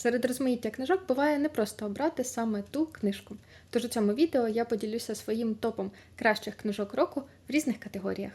Серед розмаїття книжок буває непросто обрати саме ту книжку. Тож у цьому відео я поділюся своїм топом кращих книжок року в різних категоріях.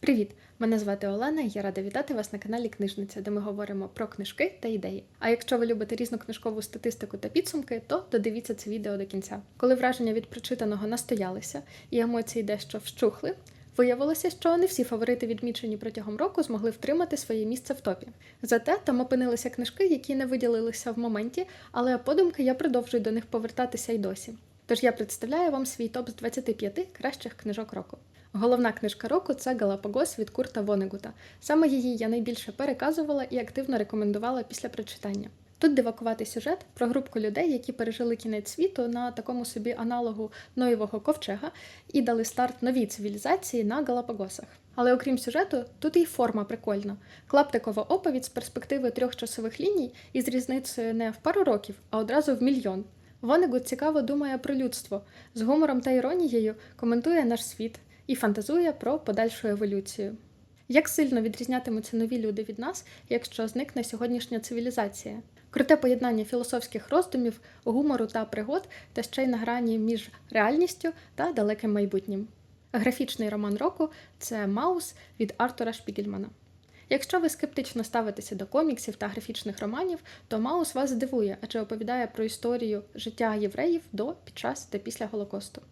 Привіт! Мене звати Олена і я рада вітати вас на каналі Книжниця, де ми говоримо про книжки та ідеї. А якщо ви любите різну книжкову статистику та підсумки, то додивіться це відео до кінця. Коли враження від прочитаного настоялися і емоції дещо вщухли, Виявилося, що не всі фаворити, відмічені протягом року, змогли втримати своє місце в топі. Зате там опинилися книжки, які не виділилися в моменті, але подумки я продовжую до них повертатися й досі. Тож я представляю вам свій топ з 25 кращих книжок року. Головна книжка року це Галапагос від Курта Вонегута. Саме її я найбільше переказувала і активно рекомендувала після прочитання. Тут дивакуватий сюжет про групку людей, які пережили кінець світу на такому собі аналогу Ноєвого ковчега і дали старт новій цивілізації на Галапагосах. Але окрім сюжету, тут і форма прикольна. Клаптикова оповідь з перспективи трьох часових ліній із різницею не в пару років, а одразу в мільйон. Вонегут цікаво думає про людство, з гумором та іронією коментує наш світ і фантазує про подальшу еволюцію. Як сильно відрізнятимуться нові люди від нас, якщо зникне сьогоднішня цивілізація? Круте поєднання філософських роздумів, гумору та пригод, та ще й на грані між реальністю та далеким майбутнім. Графічний роман року це Маус від Артура Шпігельмана. Якщо ви скептично ставитеся до коміксів та графічних романів, то Маус вас здивує, адже оповідає про історію життя євреїв до, під час та після Голокосту.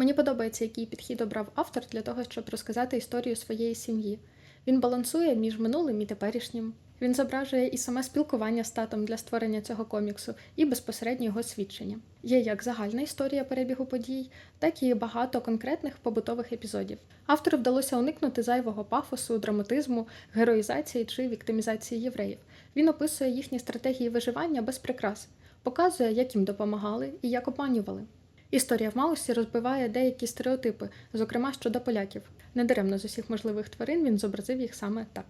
Мені подобається, який підхід обрав автор для того, щоб розказати історію своєї сім'ї. Він балансує між минулим і теперішнім. Він зображує і саме спілкування з татом для створення цього коміксу, і безпосередньо його свідчення. Є як загальна історія перебігу подій, так і багато конкретних побутових епізодів. Автору вдалося уникнути зайвого пафосу, драматизму, героїзації чи віктимізації євреїв. Він описує їхні стратегії виживання без прикрас, показує, як їм допомагали і як обманювали. Історія в Маусі розбиває деякі стереотипи, зокрема щодо поляків. Недаремно з усіх можливих тварин він зобразив їх саме так.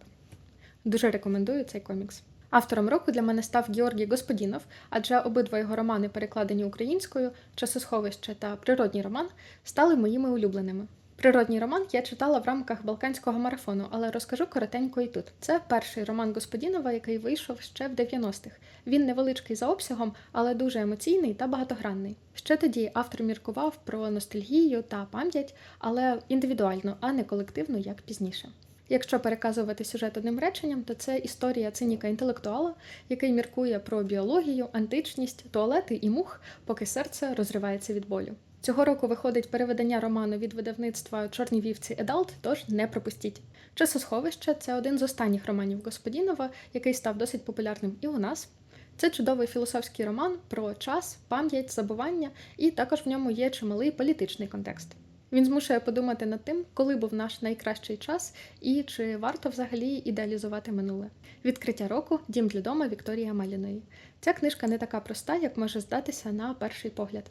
Дуже рекомендую цей комікс. Автором року для мене став Георгій Господінов, адже обидва його романи, перекладені українською, часосховище та природній роман, стали моїми улюбленими. Природній роман я читала в рамках Балканського марафону, але розкажу коротенько і тут. Це перший роман Господінова, який вийшов ще в 90-х. Він невеличкий за обсягом, але дуже емоційний та багатогранний. Ще тоді автор міркував про ностальгію та пам'ять, але індивідуально, а не колективно, як пізніше. Якщо переказувати сюжет одним реченням, то це історія циніка інтелектуала, який міркує про біологію, античність, туалети і мух, поки серце розривається від болю. Цього року виходить переведення роману від видавництва Чорні вівці Едалт, тож не пропустіть. Часосховище це один з останніх романів Господінова, який став досить популярним і у нас. Це чудовий філософський роман про час, пам'ять, забування, і також в ньому є чималий політичний контекст. Він змушує подумати над тим, коли був наш найкращий час і чи варто взагалі ідеалізувати минуле. Відкриття року Дім для дома Вікторії Маліної. Ця книжка не така проста, як може здатися на перший погляд.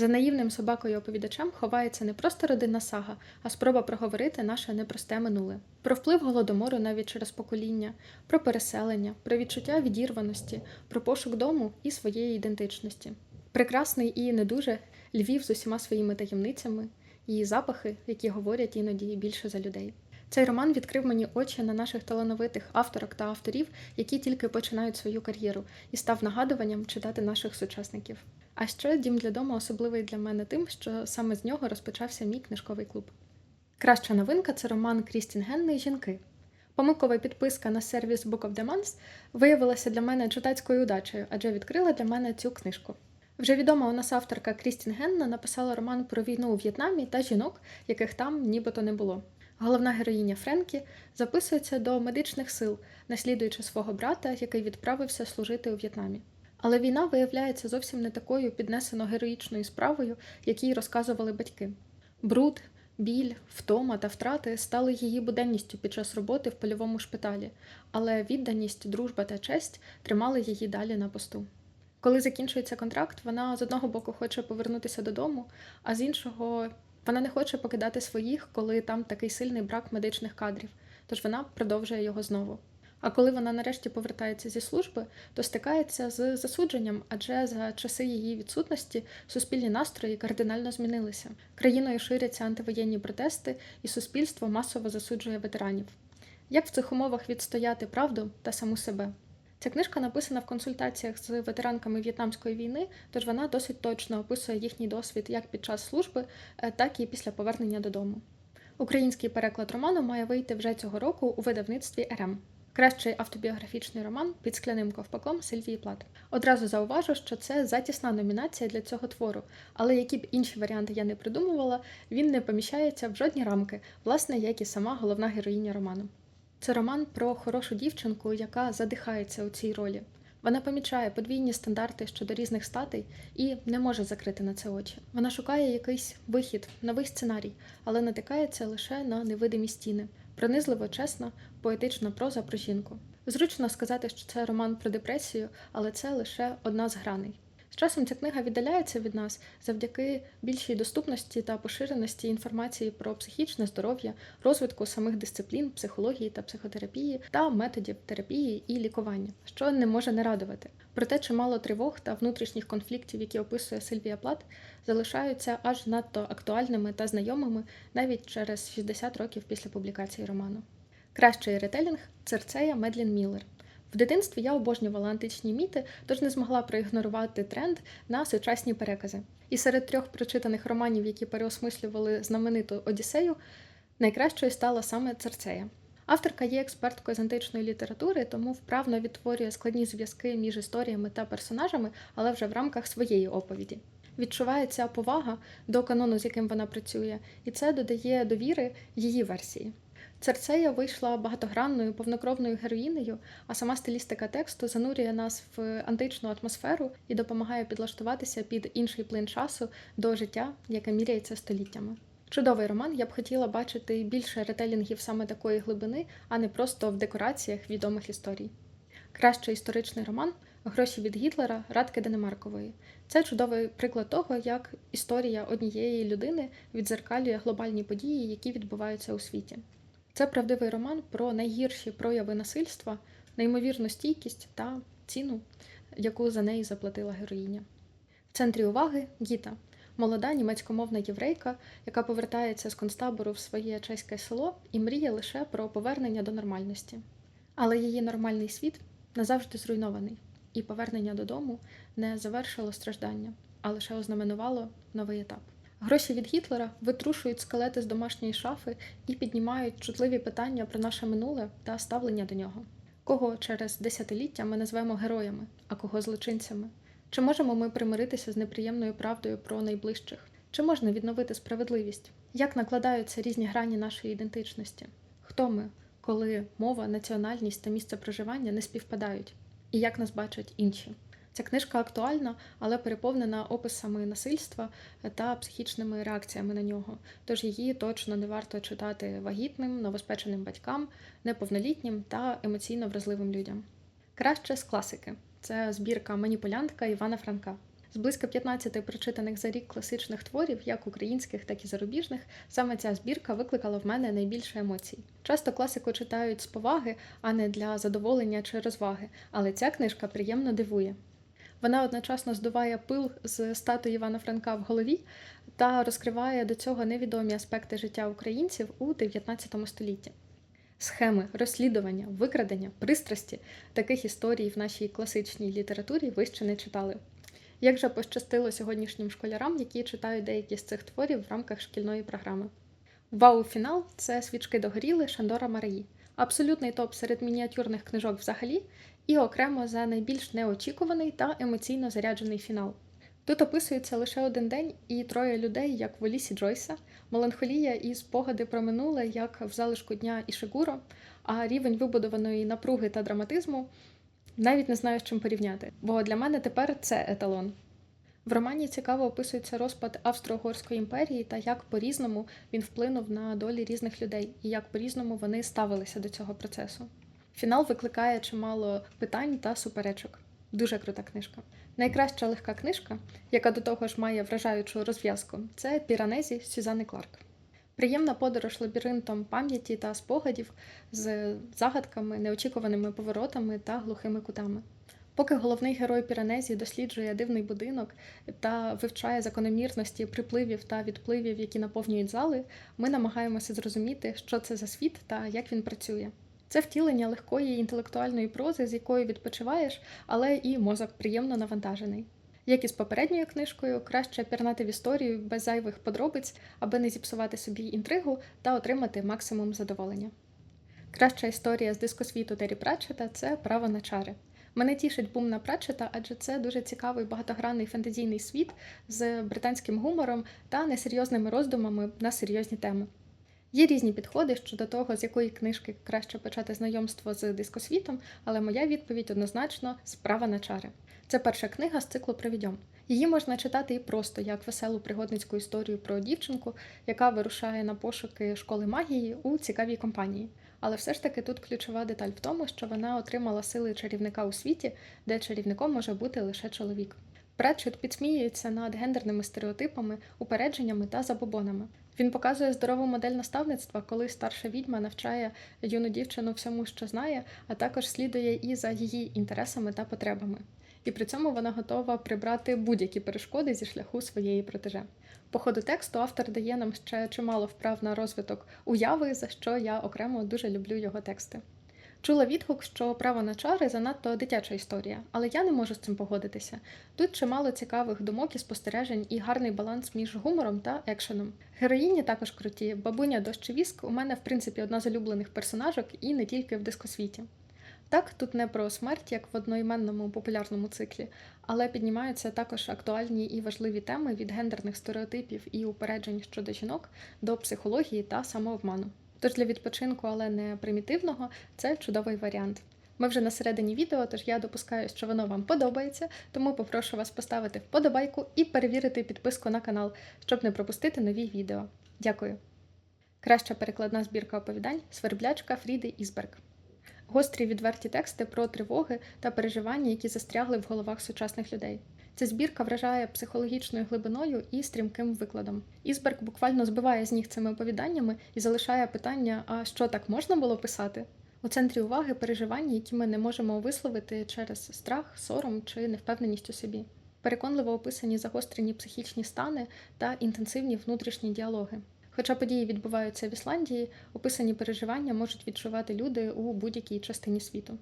За наївним собакою-оповідачем ховається не просто родинна сага, а спроба проговорити наше непросте минуле. Про вплив голодомору навіть через покоління, про переселення, про відчуття відірваності, про пошук дому і своєї ідентичності. Прекрасний і не дуже Львів з усіма своїми таємницями, і запахи, які говорять іноді більше за людей. Цей роман відкрив мені очі на наших талановитих авторок та авторів, які тільки починають свою кар'єру, і став нагадуванням читати наших сучасників. А ще дім для дому особливий для мене тим, що саме з нього розпочався мій книжковий клуб. Краща новинка це роман Крістін Генни Жінки. Помилкова підписка на сервіс Book of Month виявилася для мене читацькою удачею, адже відкрила для мене цю книжку. Вже відома у нас авторка Крістін Генна написала роман про війну у В'єтнамі та жінок, яких там нібито не було. Головна героїня Френкі записується до медичних сил, наслідуючи свого брата, який відправився служити у В'єтнамі. Але війна виявляється зовсім не такою піднесено героїчною справою, якій розказували батьки. Бруд, біль, втома та втрати стали її буденністю під час роботи в польовому шпиталі, але відданість, дружба та честь тримали її далі на посту. Коли закінчується контракт, вона з одного боку хоче повернутися додому, а з іншого вона не хоче покидати своїх, коли там такий сильний брак медичних кадрів, тож вона продовжує його знову. А коли вона нарешті повертається зі служби, то стикається з засудженням, адже за часи її відсутності суспільні настрої кардинально змінилися. Країною ширяться антивоєнні протести, і суспільство масово засуджує ветеранів. Як в цих умовах відстояти правду та саму себе? Ця книжка написана в консультаціях з ветеранками В'єтнамської війни, тож вона досить точно описує їхній досвід як під час служби, е, так і після повернення додому. Український переклад роману має вийти вже цього року у видавництві РМ. Кращий автобіографічний роман під скляним ковпаком Сильвії Плат. Одразу зауважу, що це затісна номінація для цього твору, але які б інші варіанти я не придумувала, він не поміщається в жодні рамки, власне, як і сама головна героїня роману. Це роман про хорошу дівчинку, яка задихається у цій ролі. Вона помічає подвійні стандарти щодо різних статей і не може закрити на це очі. Вона шукає якийсь вихід, новий сценарій, але натикається лише на невидимі стіни. Пронизливо, чесна, поетична проза про жінку. Зручно сказати, що це роман про депресію, але це лише одна з граней. З часом ця книга віддаляється від нас завдяки більшій доступності та поширеності інформації про психічне здоров'я, розвитку самих дисциплін, психології та психотерапії та методів терапії і лікування, що не може не радувати. Проте чимало тривог та внутрішніх конфліктів, які описує Сильвія Плат, залишаються аж надто актуальними та знайомими навіть через 60 років після публікації роману. Кращий ретелінг Церцея Медлін Міллер. В дитинстві я обожнювала античні міти, тож не змогла проігнорувати тренд на сучасні перекази. І серед трьох прочитаних романів, які переосмислювали знамениту Одіссею, найкращою стала саме Церцея. Авторка є експерткою з античної літератури, тому вправно відтворює складні зв'язки між історіями та персонажами, але вже в рамках своєї оповіді. Відчувається повага до канону, з яким вона працює, і це додає довіри її версії. Церцея вийшла багатогранною повнокровною героїнею, а сама стилістика тексту занурює нас в античну атмосферу і допомагає підлаштуватися під інший плин часу до життя, яке міряється століттями. Чудовий роман, я б хотіла бачити більше ретелінгів саме такої глибини, а не просто в декораціях відомих історій. Кращий історичний роман Гроші від Гітлера Радки Денемаркової. Це чудовий приклад того, як історія однієї людини відзеркалює глобальні події, які відбуваються у світі. Це правдивий роман про найгірші прояви насильства, неймовірну стійкість та ціну, яку за неї заплатила героїня. В центрі уваги Гіта, молода німецькомовна єврейка, яка повертається з концтабору в своє чеське село і мріє лише про повернення до нормальності. Але її нормальний світ назавжди зруйнований, і повернення додому не завершило страждання, а лише ознаменувало новий етап. Гроші від Гітлера витрушують скелети з домашньої шафи і піднімають чутливі питання про наше минуле та ставлення до нього. Кого через десятиліття ми назвемо героями, а кого злочинцями? Чи можемо ми примиритися з неприємною правдою про найближчих? Чи можна відновити справедливість? Як накладаються різні грані нашої ідентичності? Хто ми, коли мова, національність та місце проживання не співпадають? І як нас бачать інші? Ця книжка актуальна, але переповнена описами насильства та психічними реакціями на нього. Тож її точно не варто читати вагітним, новоспеченим батькам, неповнолітнім та емоційно вразливим людям. Краще з класики це збірка маніпулянтка Івана Франка. З близько 15 прочитаних за рік класичних творів, як українських, так і зарубіжних, саме ця збірка викликала в мене найбільше емоцій. Часто класику читають з поваги, а не для задоволення чи розваги, але ця книжка приємно дивує. Вона одночасно здуває пил з статуї Івана Франка в голові та розкриває до цього невідомі аспекти життя українців у 19 столітті. Схеми, розслідування, викрадення, пристрасті таких історій в нашій класичній літературі ви ще не читали. Як же пощастило сьогоднішнім школярам, які читають деякі з цих творів в рамках шкільної програми? Вау-фінал це свічки догоріли Шандора Мараї, абсолютний топ серед мініатюрних книжок взагалі, і окремо за найбільш неочікуваний та емоційно заряджений фінал. Тут описується лише один день і троє людей, як в Олісі Джойса, меланхолія і спогади про минуле, як в залишку дня і Шигуро, а рівень вибудованої напруги та драматизму навіть не знаю, з чим порівняти, бо для мене тепер це еталон. В романі цікаво описується розпад Австро-Угорської імперії та як по-різному він вплинув на долі різних людей і як по-різному вони ставилися до цього процесу. Фінал викликає чимало питань та суперечок. Дуже крута книжка. Найкраща легка книжка, яка до того ж має вражаючу розв'язку, це Піранезі Сюзанни Кларк. Приємна подорож лабіринтом пам'яті та спогадів з загадками, неочікуваними поворотами та глухими кутами. Поки головний герой Піранезі досліджує дивний будинок та вивчає закономірності припливів та відпливів, які наповнюють зали, ми намагаємося зрозуміти, що це за світ та як він працює. Це втілення легкої інтелектуальної прози, з якою відпочиваєш, але і мозок приємно навантажений. Як і з попередньою книжкою, краще пірнати в історію без зайвих подробиць, аби не зіпсувати собі інтригу та отримати максимум задоволення. Краща історія з дискосвіту Террі Пратчета – це право на чари. Мене тішить бум на Пратчета, адже це дуже цікавий багатогранний фентезійний світ з британським гумором та несерйозними роздумами на серйозні теми. Є різні підходи щодо того, з якої книжки краще почати знайомство з дискосвітом, але моя відповідь однозначно справа на чари. Це перша книга з циклу «Привідьом». Її можна читати і просто як веселу пригодницьку історію про дівчинку, яка вирушає на пошуки школи магії у цікавій компанії. Але все ж таки тут ключова деталь в тому, що вона отримала сили чарівника у світі, де чарівником може бути лише чоловік. Претчет підсміюється над гендерними стереотипами, упередженнями та забобонами. Він показує здорову модель наставництва, коли старша відьма навчає юну дівчину всьому, що знає, а також слідує і за її інтересами та потребами. І при цьому вона готова прибрати будь-які перешкоди зі шляху своєї протеже. По ходу тексту автор дає нам ще чимало вправ на розвиток уяви, за що я окремо дуже люблю його тексти. Чула відгук, що право на чари занадто дитяча історія, але я не можу з цим погодитися. Тут чимало цікавих думок і спостережень, і гарний баланс між гумором та екшеном. Героїні також круті. Бабуня дощ віск у мене, в принципі, одна з улюблених персонажок, і не тільки в дискосвіті. Так, тут не про смерть, як в одноіменному популярному циклі, але піднімаються також актуальні і важливі теми від гендерних стереотипів і упереджень щодо жінок до психології та самообману. Тож для відпочинку, але не примітивного, це чудовий варіант. Ми вже на середині відео, тож я допускаю, що воно вам подобається, тому попрошу вас поставити вподобайку і перевірити підписку на канал, щоб не пропустити нові відео. Дякую. Краща перекладна збірка оповідань Сверблячка Фріди Ізберг. Гострі відверті тексти про тривоги та переживання, які застрягли в головах сучасних людей. Ця збірка вражає психологічною глибиною і стрімким викладом. Ізберг буквально збиває з ніг цими оповіданнями і залишає питання: а що так можна було писати? У центрі уваги переживання, які ми не можемо висловити через страх, сором чи невпевненість у собі. Переконливо описані загострені психічні стани та інтенсивні внутрішні діалоги. Хоча події відбуваються в Ісландії, описані переживання можуть відчувати люди у будь-якій частині світу.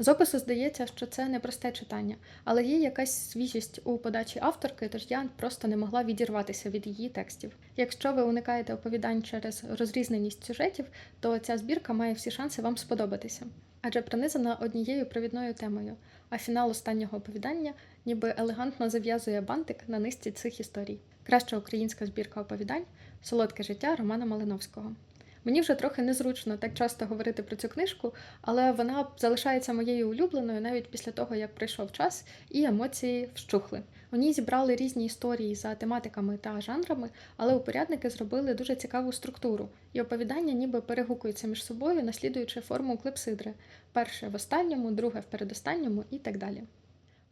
З опису здається, що це не просте читання, але є якась свіжість у подачі авторки, тож я просто не могла відірватися від її текстів. Якщо ви уникаєте оповідань через розрізненість сюжетів, то ця збірка має всі шанси вам сподобатися, адже пронизана однією провідною темою, а фінал останнього оповідання ніби елегантно зав'язує бантик на низці цих історій. Краща українська збірка оповідань Солодке життя Романа Малиновського. Мені вже трохи незручно так часто говорити про цю книжку, але вона залишається моєю улюбленою навіть після того, як пройшов час і емоції вщухли. У ній зібрали різні історії за тематиками та жанрами, але упорядники зробили дуже цікаву структуру, і оповідання ніби перегукуються між собою, наслідуючи форму клепсидри: перше в останньому, друге в передостанньому і так далі.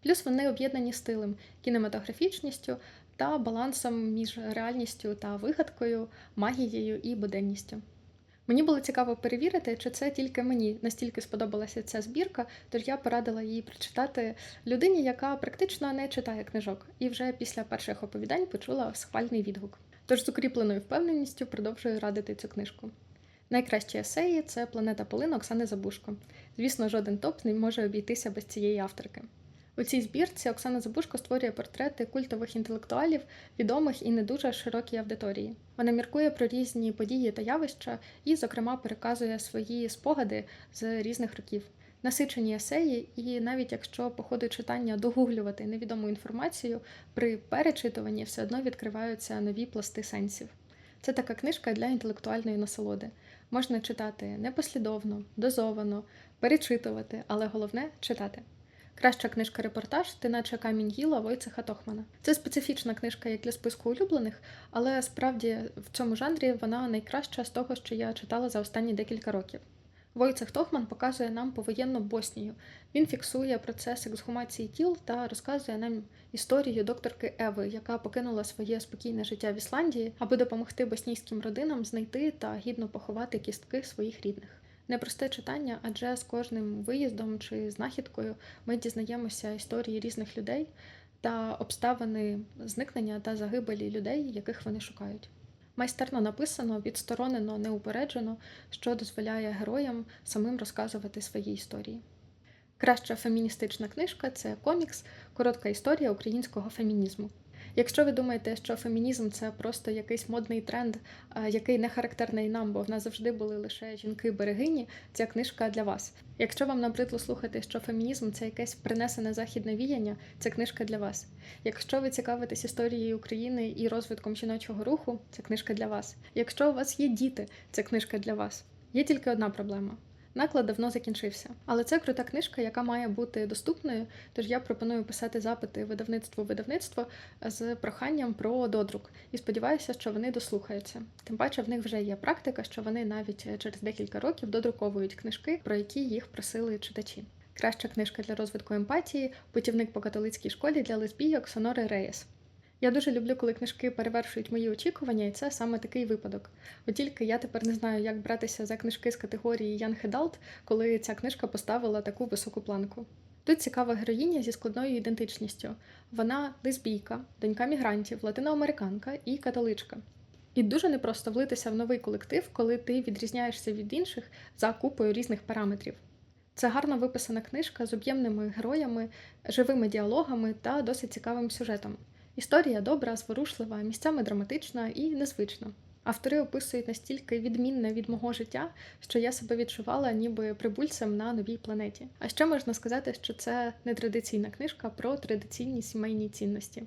Плюс вони об'єднані стилем, кінематографічністю та балансом між реальністю та вигадкою, магією і буденністю. Мені було цікаво перевірити, чи це тільки мені настільки сподобалася ця збірка, тож я порадила її прочитати людині, яка практично не читає книжок, і вже після перших оповідань почула схвальний відгук. Тож з укріпленою впевненістю продовжую радити цю книжку. Найкращі есеї це Планета Полин Оксани Забушко. Звісно, жоден топ не може обійтися без цієї авторки. У цій збірці Оксана Забушко створює портрети культових інтелектуалів, відомих і не дуже широкій аудиторії. Вона міркує про різні події та явища і, зокрема, переказує свої спогади з різних років. Насичені есеї, і навіть якщо по ходу читання догуглювати невідому інформацію, при перечитуванні все одно відкриваються нові пласти сенсів. Це така книжка для інтелектуальної насолоди. Можна читати непослідовно, дозовано, перечитувати, але головне читати. Краща книжка репортаж Ти наче камінь гіла Войцеха Тохмана. Це специфічна книжка як для списку улюблених, але справді в цьому жанрі вона найкраща з того, що я читала за останні декілька років. Войцех Тохман показує нам повоєнну Боснію. Він фіксує процес ексгумації тіл та розказує нам історію докторки Еви, яка покинула своє спокійне життя в Ісландії, аби допомогти боснійським родинам знайти та гідно поховати кістки своїх рідних. Непросте читання, адже з кожним виїздом чи знахідкою ми дізнаємося історії різних людей та обставини зникнення та загибелі людей, яких вони шукають. Майстерно написано, відсторонено, неупереджено, що дозволяє героям самим розказувати свої історії. Краща феміністична книжка це комікс, коротка історія українського фемінізму. Якщо ви думаєте, що фемінізм це просто якийсь модний тренд, який не характерний нам, бо в нас завжди були лише жінки-берегині, ця книжка для вас. Якщо вам набридло слухати, що фемінізм це якесь принесене західне віяння, ця книжка для вас. Якщо ви цікавитесь історією України і розвитком жіночого руху, це книжка для вас. Якщо у вас є діти, це книжка для вас. Є тільки одна проблема. Наклад давно закінчився, але це крута книжка, яка має бути доступною. Тож я пропоную писати запити видавництву видавництво з проханням про додрук. І сподіваюся, що вони дослухаються. Тим паче в них вже є практика, що вони навіть через декілька років додруковують книжки, про які їх просили читачі. Краща книжка для розвитку емпатії, путівник по католицькій школі для лесбійок Сонори Реєс. Я дуже люблю, коли книжки перевершують мої очікування, і це саме такий випадок. От тільки я тепер не знаю, як братися за книжки з категорії Young Adult, коли ця книжка поставила таку високу планку. Тут цікава героїня зі складною ідентичністю. Вона лесбійка, донька мігрантів, латиноамериканка і католичка. І дуже непросто влитися в новий колектив, коли ти відрізняєшся від інших за купою різних параметрів. Це гарно виписана книжка з об'ємними героями, живими діалогами та досить цікавим сюжетом. Історія добра, зворушлива, місцями драматична і незвична. Автори описують настільки відмінне від мого життя, що я себе відчувала ніби прибульцем на новій планеті. А ще можна сказати, що це нетрадиційна книжка про традиційні сімейні цінності.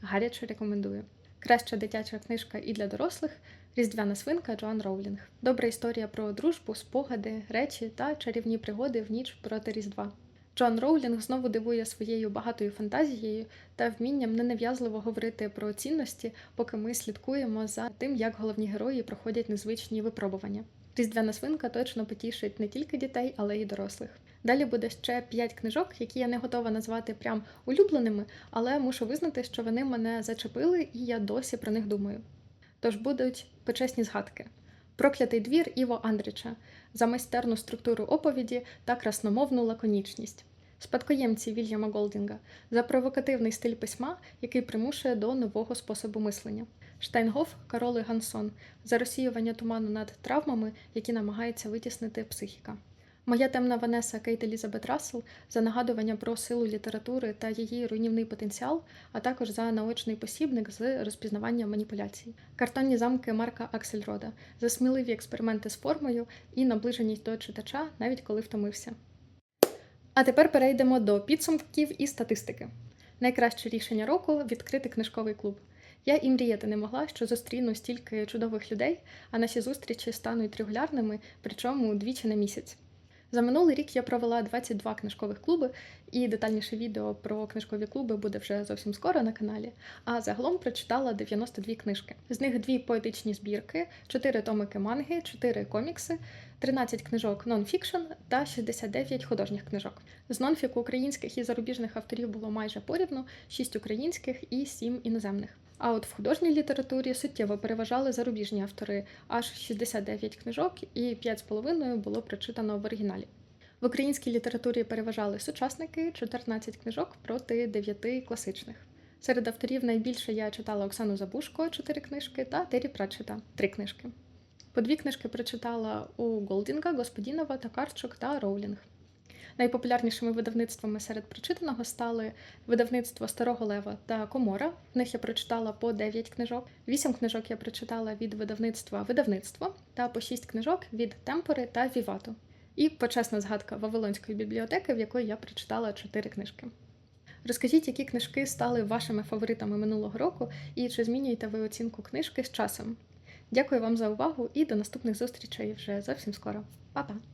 Гаряче рекомендую. Краща дитяча книжка і для дорослих Різдвяна свинка Джоан Роулінг. Добра історія про дружбу, спогади, речі та чарівні пригоди в ніч проти Різдва. Джон Роулінг знову дивує своєю багатою фантазією та вмінням ненав'язливо говорити про цінності, поки ми слідкуємо за тим, як головні герої проходять незвичні випробування. Різдвяна свинка точно потішить не тільки дітей, але й дорослих. Далі буде ще п'ять книжок, які я не готова назвати прям улюбленими, але мушу визнати, що вони мене зачепили, і я досі про них думаю. Тож будуть почесні згадки. Проклятий двір Іво Андріча за майстерну структуру оповіді та красномовну лаконічність. Спадкоємці Вільяма Голдінга за провокативний стиль письма, який примушує до нового способу мислення. Штайнгоф Кароли Гансон за розсіювання туману над травмами, які намагається витіснити психіка. Моя темна Ванеса Кейт Елізабет Рассел за нагадування про силу літератури та її руйнівний потенціал, а також за наочний посібник з розпізнавання маніпуляцій. Картонні замки Марка Аксельрода за сміливі експерименти з формою і наближеність до читача, навіть коли втомився. А тепер перейдемо до підсумків і статистики. Найкраще рішення року відкрити книжковий клуб. Я і мріяти не могла, що зустріну стільки чудових людей, а наші зустрічі стануть регулярними, причому двічі на місяць. За минулий рік я провела 22 книжкових клуби, і детальніше відео про книжкові клуби буде вже зовсім скоро на каналі. А загалом прочитала 92 книжки. З них дві поетичні збірки, 4 томики манги, 4 комікси, 13 книжок нонфікшн та 69 художніх книжок. З нонфіку українських і зарубіжних авторів було майже порівну, 6 українських і 7 іноземних. А от в художній літературі суттєво переважали зарубіжні автори, аж 69 книжок, і 5,5 було прочитано в оригіналі. В українській літературі переважали сучасники 14 книжок проти 9 класичних. Серед авторів найбільше я читала Оксану Забушко 4 книжки та Тері Пратчета 3 книжки. По дві книжки прочитала у Голдінга, Господінова, Токарчук та Роулінг. Найпопулярнішими видавництвами серед прочитаного стали видавництво Старого Лева та Комора. В них я прочитала по 9 книжок. 8 книжок я прочитала від видавництва Видавництво та по 6 книжок від Темпори та Вівату. І почесна згадка Вавилонської бібліотеки, в якої я прочитала 4 книжки. Розкажіть, які книжки стали вашими фаворитами минулого року, і чи змінюєте ви оцінку книжки з часом? Дякую вам за увагу і до наступних зустрічей вже зовсім скоро. Па-па!